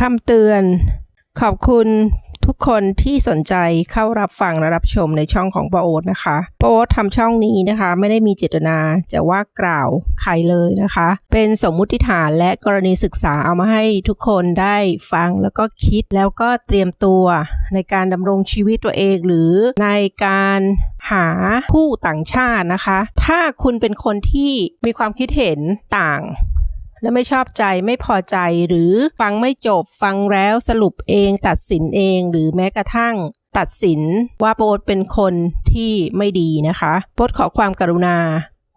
คำเตือน ขอบคุณทุกคนที่สนใจเข้ารับฟังและรับชมในช่องของปาโอ๊ตนะคะปาโอ๊ตทำช่องนี้นะคะ ไม่ได้มีเจตนาจะว่ากล่าวใครเลยนะคะ เป็นสมมุติฐานและกรณีศึกษาเอามาให้ทุกคนได้ฟังแล้วก็คิดแล้วก็เตรียมตัวในการดำรงชีวิตตัวเองหรือในการหาผู้ต่างชาตินะคะ ถ้าคุณเป็นคนที่มีความคิดเห็นต่าง และไม่ชอบใจไม่พอใจหรือฟังไม่จบฟังแล้วสรุปเอง ตัดสินเองหรือแม้กระทั่ง ตัดสินว่าโปรดเป็นคนที่ไม่ดีนะคะโปรดขอความกรุณา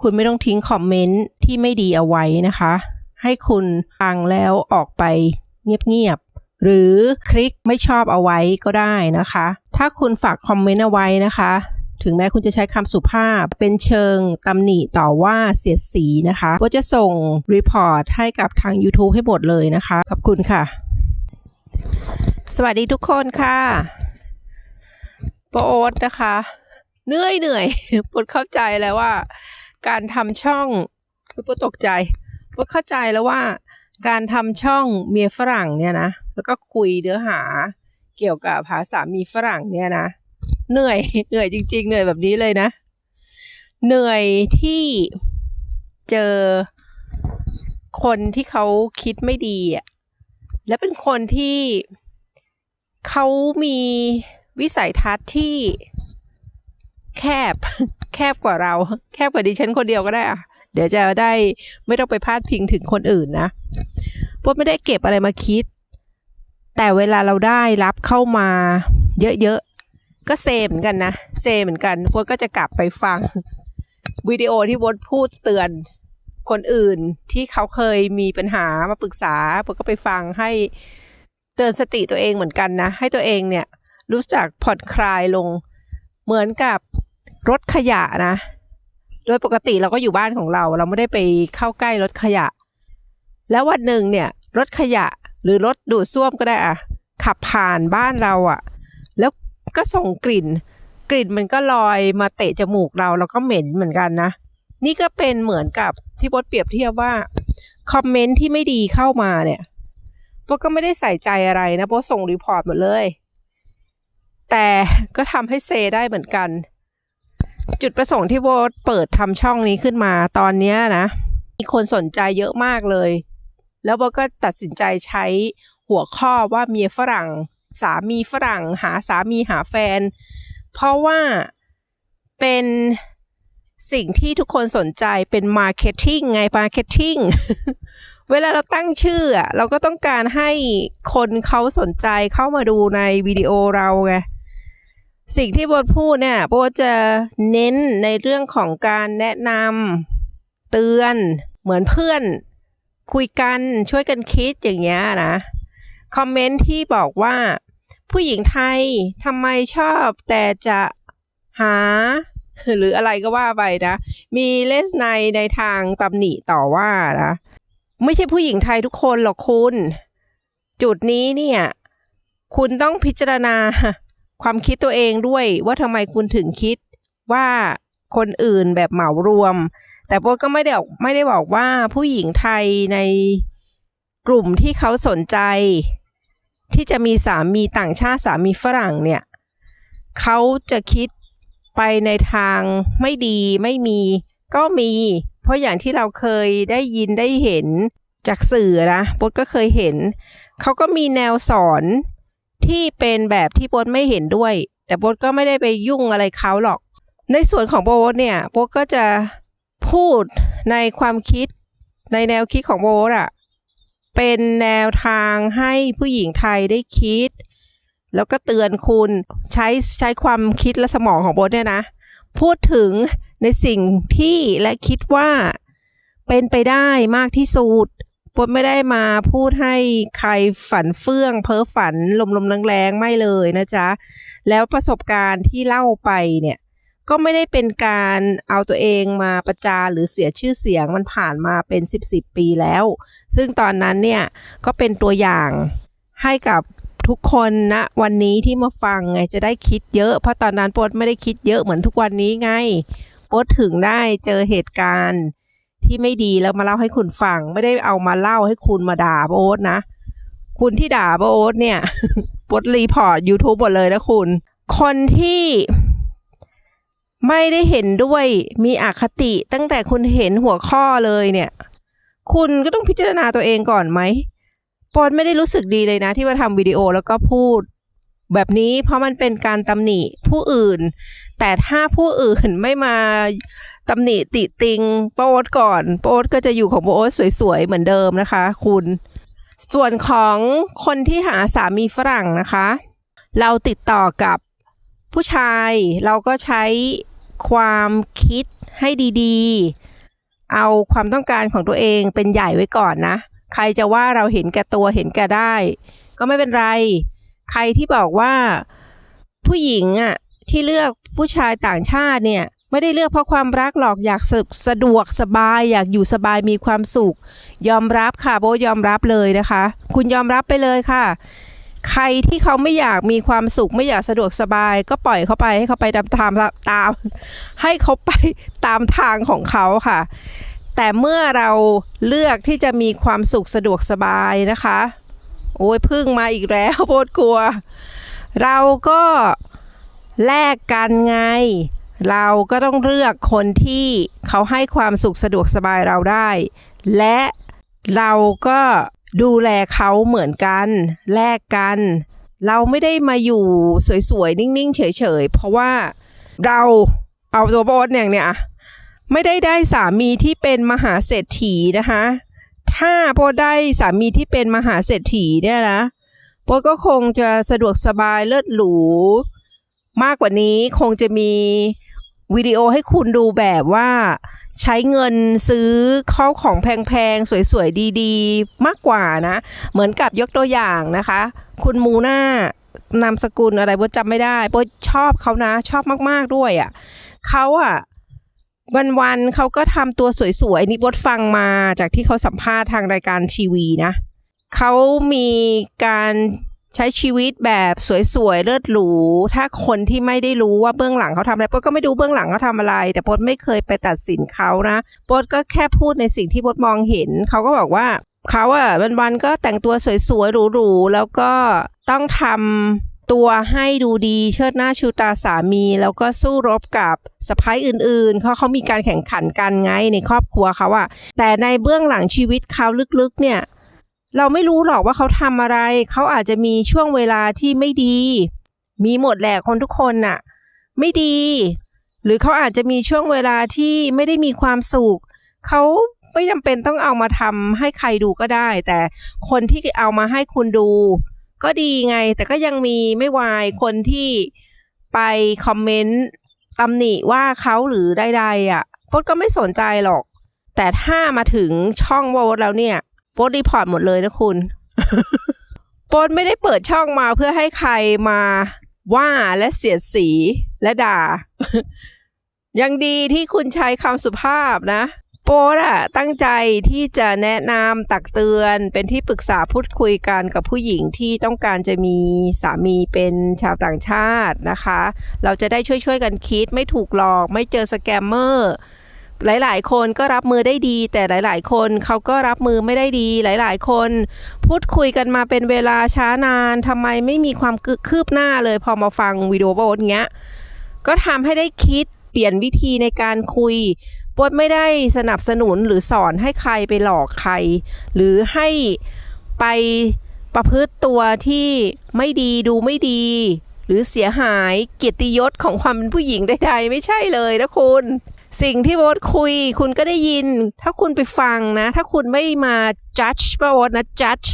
คุณไม่ต้องทิ้งคอมเมนต์ที่ไม่ดีเอาไว้นะคะ ให้คุณฟังแล้วออกไปเงียบๆหรือคลิกไม่ชอบเอาไว้ก็ได้นะคะ ถ้าคุณฝากคอมเมนต์เอาไว้นะคะ ถึงแม้คุณจะใช้คำสุภาพ เป็นเชิงตำหนิต่อว่าเสียดสีนะคะก็จะส่งรีพอร์ตให้กับทาง YouTube ให้หมดเลยนะคะ ขอบคุณค่ะ สวัสดีทุกคนค่ะโปรโอ๊ตนะคะเหนื่อยเหนื่อยปวดเข้าใจแล้วว่า การทำช่องปวดตกใจปวดเข้าใจแล้วว่า การทำช่องเมียฝรั่งเนี่ยนะ แล้วก็คุยเนื้อหาเกี่ยวกับภาษามีฝรั่งเนี่ยนะ เหนื่อย เหนื่อยจริง ๆ เหนื่อยแบบนี้เลยนะ เหนื่อยที่เจอคนที่เขาคิดไม่ดีอะ และเป็นคนที่เขามีวิสัยทัศน์ที่แคบ แคบกว่าเรา แคบกว่าดิฉันคนเดียวก็ได้อะเดี๋ยวจะได้ไม่ต้องไปพาดพิงถึงคนอื่นนะพวกไม่ได้เก็บอะไรมาคิด แต่เวลาเราได้รับเข้ามาเยอะๆ ก็เซเหมือนกันนะ เซเหมือนกันพวกก็จะกลับไปฟังวิดีโอที่วดพูดเตือนคนอื่นที่เขาเคยมีปัญหามาปรึกษาพวกก็ไปฟังให้เตือนสติตัวเองเหมือนกันนะ ให้ตัวเองเนี่ยรู้จักผ่อนคลายลงเหมือนกับรถขยะนะ โดยปกติเราก็อยู่บ้านของเรา เราไม่ได้ไปเข้าใกล้รถขยะ แล้ววันหนึ่งเนี่ยรถขยะหรือรถดูดซ่วมก็ได้อะขับผ่านบ้านเราอะ ก็ส่งกลิ่น กลิ่นมันก็ลอยมาเตะจมูกเราแล้วก็เหม็นเหมือนกันนะ นี่ก็เป็นเหมือนกับที่บดเปรียบเทียบว่าคอมเมนต์ที่ไม่ดีเข้ามาเนี่ยโบก็ไม่ได้ใส่ใจอะไรนะโบส่งรีพอร์ตหมดเลย แต่ก็ทำให้เซได้เหมือนกัน จุดประสงค์ที่โบเปิดทำช่องนี้ขึ้นมาตอนนี้นะ มีคนสนใจเยอะมากเลย แล้วโบก็ตัดสินใจใช้หัวข้อว่าเมียฝรั่ง สามีฝรั่งหาสามีหาแฟน เพราะว่าเป็นสิ่งที่ทุกคนสนใจเป็นมาร์เก็ตติ้งไงมาร์เก็ตติ้งเวลาเราตั้งชื่ออะเราก็ต้องการให้คนเขาสนใจเข้ามาดูในวิดีโอเราไงสิ่งที่โบทพูดเนี่ยโบจะเน้นในเรื่องของการแนะนำเตือนเหมือนเพื่อน คุยกันช่วยกันคิดอย่างเงี้ยนะ คอมเมนต์ที่บอกว่า ผู้หญิงไทยทำไมชอบแต่จะหา หรืออะไรก็ว่าไปนะ มีเลสในในทางตำหนิต่อว่านะ ไม่ใช่ผู้หญิงไทยทุกคนหรอกคุณ จุดนี้เนี่ย คุณต้องพิจารณาความคิดตัวเองด้วยว่าทำไมคุณถึงคิดว่าคนอื่นแบบเหมารวม แต่โบก็ไม่ได้บอกไม่ได้บอกว่าผู้หญิงไทยในกลุ่มที่เขาสนใจ ที่จะมีสามีต่างชาติสามีฝรั่งเนี่ยเขาจะคิดไปในทางไม่ดีไม่มีก็มี เพราะอย่างที่เราเคยได้ยินได้เห็นจากสื่อนะโบทก็เคยเห็น เขาก็มีแนวสอนที่เป็นแบบที่โบทไม่เห็นด้วย แต่โบทก็ไม่ได้ไปยุ่งอะไรเขาหรอก ในส่วนของโบทเนี่ยโบทก็จะพูดในความคิดในแนวคิดของโบทอะ เป็นแนวทางให้ผู้หญิงไทยได้คิด แล้วก็เตือนคุณใช้ใช้ความคิดและสมองของโบทเนี่ยนะ พูดถึงในสิ่งที่และคิดว่าเป็นไปได้มากที่สุดโบทไม่ได้มาพูดให้ใครฝันเฟื่อง เพ้อฝันลมๆแรงๆไม่เลยนะจ๊ะ แล้วประสบการณ์ที่เล่าไปเนี่ย ก็ไม่ได้เป็นการเอาตัวเองมาประจานหรือเสียชื่อเสียงมันผ่านมาเป็น 10 10ปีแล้ว ซึ่งตอนนั้นเนี่ยก็เป็นตัวอย่างให้กับทุกคนนะวันนี้ที่มาฟังไงจะได้คิดเยอะ เพราะตอนนั้นโป๊ดไม่ได้คิดเยอะเหมือนทุกวันนี้ไงโป๊ดถึงได้เจอเหตุการณ์ที่ไม่ดีแล้วมาเล่าให้คุณฟัง ไม่ได้เอามาเล่าให้คุณมาด่าโป๊ดนะ คุณที่ด่าโบ๊ทเนี่ยโบ๊ทรีพอร์ต YouTube หมดเลยนะคุณ คนที่ ไม่ได้เห็นด้วยมีอคติตั้งแต่คุณเห็นหัวข้อเลยเนี่ย คุณก็ต้องพิจารณาตัวเองก่อนไหมปอนไม่ได้รู้สึกดีเลยนะที่มาทำวิดีโอแล้วก็พูด แบบนี้เพราะมันเป็นการตำหนิผู้อื่น แต่ถ้าผู้อื่นไม่มาตำหนิติติงโป๊ตก่อนโป๊ตก็จะอยู่ของโป๊ตสวยๆ เหมือนเดิมนะคะ คุณ ส่วนของคนที่หาสามีฝรั่งนะคะ เราติดต่อกับ ผู้ชายเราก็ใช้ความคิดให้ดีๆ เอาความต้องการของตัวเองเป็นใหญ่ไว้ก่อนนะ ใครจะว่าเราเห็นแก่ตัวเห็นแก่ได้ ก็ไม่เป็นไร ใครที่บอกว่าผู้หญิงอะที่เลือกผู้ชายต่างชาติเนี่ยไม่ได้เลือกเพราะความรักหรอกอยากสสะดวกสบายอยากอยู่สบายมีความสุข ยอมรับค่ะโบยอมรับเลยนะคะ คุณยอมรับไปเลยค่ะ ใครที่เขาไม่อยากมีความสุขไม่อยากสะดวกสบาย ก็ปล่อยเขาไปให้เขาไปตามตามตาม ให้เขาไปตามทางของเขาค่ะ แต่เมื่อเราเลือกที่จะมีความสุขสะดวกสบายนะคะ โอ้ยพึ่งมาอีกแล้วโพดกลัว เราก็แลกกันไง เราก็ต้องเลือกคนที่เขาให้ความสุขสะดวกสบายเราได้ และเราก็ ดูแลเขาเหมือนกันแลกกัน เราไม่ได้มาอยู่สวยๆ นิ่งๆ เฉยๆ เพราะว่าเราเอาตัวโบสเนี่ยเนี่ยไม่ได้ได้สามีที่เป็นมหาเศรษฐีนะคะ ถ้าโบได้สามีที่เป็นมหาเศรษฐีเนี่ยนะโบทก็คงจะสะดวกสบายเลิศหรู มากกว่านี้คงจะมี วิดีโอให้คุณดูแบบว่าใช้เงินซื้อข้าวของแพงๆ สวยๆ ดีๆ มากกว่านะ เหมือนกับยกตัวอย่างนะคะ คุณมูน่านามสกุลอะไรโบจำไม่ได้โบชอบเขานะ ชอบมากๆด้วยอะ่ะเขาอะวันๆเขาก็ทำตัวสวยๆนี่บดฟังมาจากที่เขาสัมภาษณ์ทางรายการทีวีนะเขามีการ ใช้ชีวิตแบบสวยๆเลิศหรูถ้าคนที่ไม่ได้รู้ว่าเบื้องหลังเขาทำอะไรปดก็ไม่ดูเบื้องหลังเขาทำอะไร แต่ปดไม่เคยไปตัดสินเขานะปดก็แค่พูดในสิ่งที่ปดมองเห็นเขาก็บอกว่าเขาอะวันๆก็แต่งตัวสวยๆหรูๆแล้วก็ต้องทำตัวให้ดูดีเชิดหน้าชูตาสามี แล้วก็สู้รบกับสะพ้ายอื่นๆเขาเขามีการแข่งขันกันไงในครอบครัวเขาอะแต่ในเบื้องหลังชีวิตเขาลึกๆเนี่ย เราไม่รู้หรอกว่าเขาทำอะไร เขาอาจจะมีช่วงเวลาที่ไม่ดี มีหมดแหละคนทุกคนน่ะ ไม่ดี หรือเขาอาจจะมีช่วงเวลาที่ไม่ได้มีความสุข เขาไม่จำเป็นต้องเอามาทำให้ใครดูก็ได้ แต่คนที่เอามาให้คุณดู ก็ดีไง แต่ก็ยังมีไม่วายคนที่ไปคอมเมนต์ตำหนิว่าเขาหรือใดๆอะโป๊ดก็ไม่สนใจหรอก แต่ถ้ามาถึงช่องโบทแล้วเนี่ย โป๊ดรีพอร์ตหมดเลยนะคุณ โป๊ดไม่ได้เปิดช่องมาเพื่อให้ใครมาว่าและเสียดสีและด่า ยังดีที่คุณใช้คำสุภาพนะ โป๊ดอะตั้งใจที่จะแนะนำตักเตือนเป็นที่ปรึกษาพูดคุยกันกับผู้หญิงที่ต้องการจะมีสามีเป็นชาวต่างชาตินะคะ เราจะได้ช่วยๆกันคิดไม่ถูกหลอกไม่เจอสแกมเมอร์ หลายๆ คนก็รับมือได้ดี แต่หลายๆ คนเขาก็รับมือไม่ได้ดี หลายๆ คน พูดคุยกันมาเป็นเวลาช้านานทำไมไม่มีความคืบหน้าเลย พอมาฟังวิดีโอโบทเงี้ยก็ทำให้ได้คิดเปลี่ยนวิธีในการคุยโบทไม่ได้สนับสนุนหรือสอนให้ใครไปหลอกใคร หรือให้ไปประพฤติตัวที่ไม่ดีดูไม่ดี หรือเสียหายเกียรติยศของความเป็นผู้หญิงใดๆไม่ใช่เลยนะคุณ สิ่งที่โบทคุย คุณก็ได้ยิน ถ้าคุณไปฟังนะ ถ้าคุณไม่มา judge ป่ะโบทนะ judge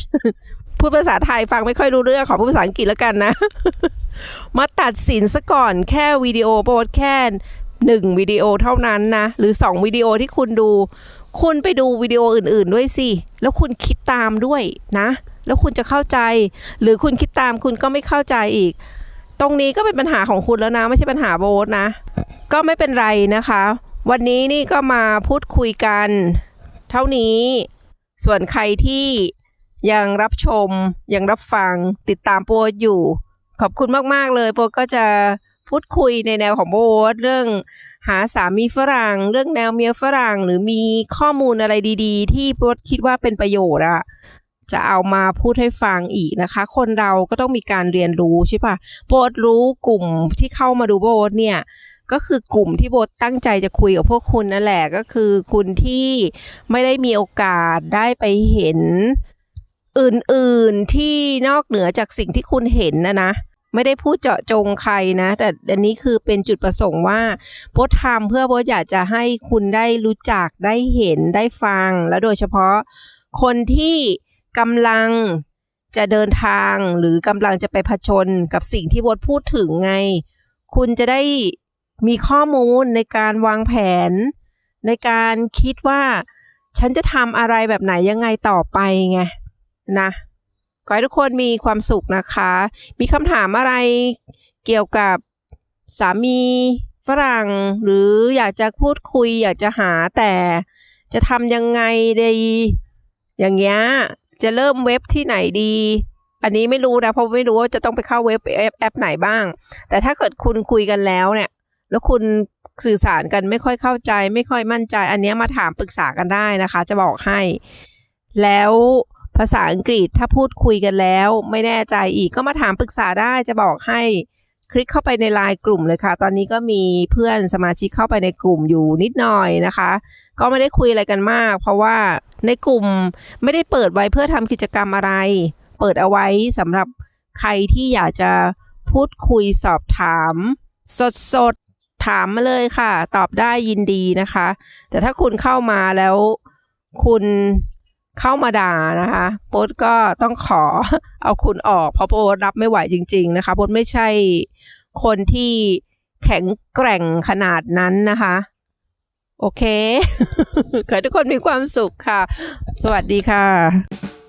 พูดภาษาไทยฟังไม่ค่อยรู้เรื่องขอพูดภาษาอังกฤษแล้วกันนะ มาตัดสินซะก่อนแค่วิดีโอโบทแค่หนึ่งวิดีโอเท่านั้นนะ หรือสองวิดีโอที่คุณดู คุณไปดูวิดีโออื่น ๆ ด้วยสิ แล้วคุณคิดตามด้วยนะ แล้วคุณจะเข้าใจ หรือคุณคิดตามคุณก็ไม่เข้าใจอีก ตรงนี้ก็เป็นปัญหาของคุณแล้วนะ ไม่ใช่ปัญหาโบทนะ ก็ไม่เป็นไรนะคะ วันนี้นี่ก็มาพูดคุยกัน เท่านี้ ส่วนใครที่ยังรับชม ยังรับฟังติดตามโปรดอยู่ ขอบคุณมาก ๆ เลยโปรดก็จะพูดคุยในแนวของโบทเรื่องหาสามีฝรั่ง เรื่องแนวเมียฝรั่ง หรือมีข้อมูลอะไรดีๆ ที่โปรดคิดว่าเป็นประโยชน์อะจะเอามาพูดให้ฟังอีกนะคะ คนเราก็ต้องมีการเรียนรู้ใช่ปะโบทรู้กลุ่มที่เข้ามาดูโบทเนี่ย ก็คือกลุ่มที่โบตั้งใจจะคุยกับพวกคุณนั่นแหละก็คือคุณที่ไม่ได้มีโอกาสได้ไปเห็นอื่นๆที่นอกเหนือจากสิ่งที่คุณเห็นนะนะไม่ได้พูดเจาะจงใครนะ แต่อันนี้คือเป็นจุดประสงค์ว่าโบททำเพื่อโบอยากจะให้คุณได้รู้จักได้เห็นได้ฟัง และโดยเฉพาะคนที่กำลังจะเดินทางหรือกำลังจะไปผจญกับสิ่งที่โบพูดถึงไง คุณจะได้ มีข้อมูลในการวางแผน ในการคิดว่า ฉันจะทำอะไรแบบไหนยังไงต่อไปไงนะขอให้ทุกคนมีความสุขนะคะ มีคำถามอะไรเกี่ยวกับสามีฝรั่ง หรืออยากจะพูดคุย อยากจะหาแต่จะทำยังไงดีอย่างเงี้ยจะเริ่มเว็บที่ไหนดี อันนี้ไม่รู้นะเพราะไม่รู้ว่าจะต้องไปเข้าเว็บแอปแอปไหนบ้าง แต่ถ้าเกิดคุณคุยกันแล้วเนี่ย แล้วคุณสื่อสารกันไม่ค่อยเข้าใจ ไม่ค่อยมั่นใจ อันนี้มาถามปรึกษากันได้นะคะ จะบอกให้ แล้วภาษาอังกฤษถ้าพูดคุยกันแล้ว ไม่แน่ใจอีกก็มาถามปรึกษาได้จะบอกให้คลิกเข้าไปในไลน์กลุ่มเลยค่ะ ตอนนี้ก็มีเพื่อนสมาชิกเข้าไปในกลุ่มอยู่นิดหน่อยนะคะ ก็ไม่ได้คุยอะไรกันมาก เพราะว่าในกลุ่มไม่ได้เปิดไว้เพื่อทำกิจกรรมอะไร เปิดเอาไว้สำหรับใครที่อยากจะพูดคุยสอบถาม สด ถามมาเลยค่ะ ตอบได้ยินดีนะคะ แต่ถ้าคุณเข้ามาแล้วคุณเข้ามาด่านะคะโป๊ดก็ต้องขอเอาคุณออก เพราะโป๊ดรับไม่ไหวจริง ๆ นะคะโป๊ดไม่ใช่คนที่แข็งแกร่งขนาดนั้นนะคะ โอเค ขอให้ทุกคนมีความสุขค่ะ สวัสดีค่ะ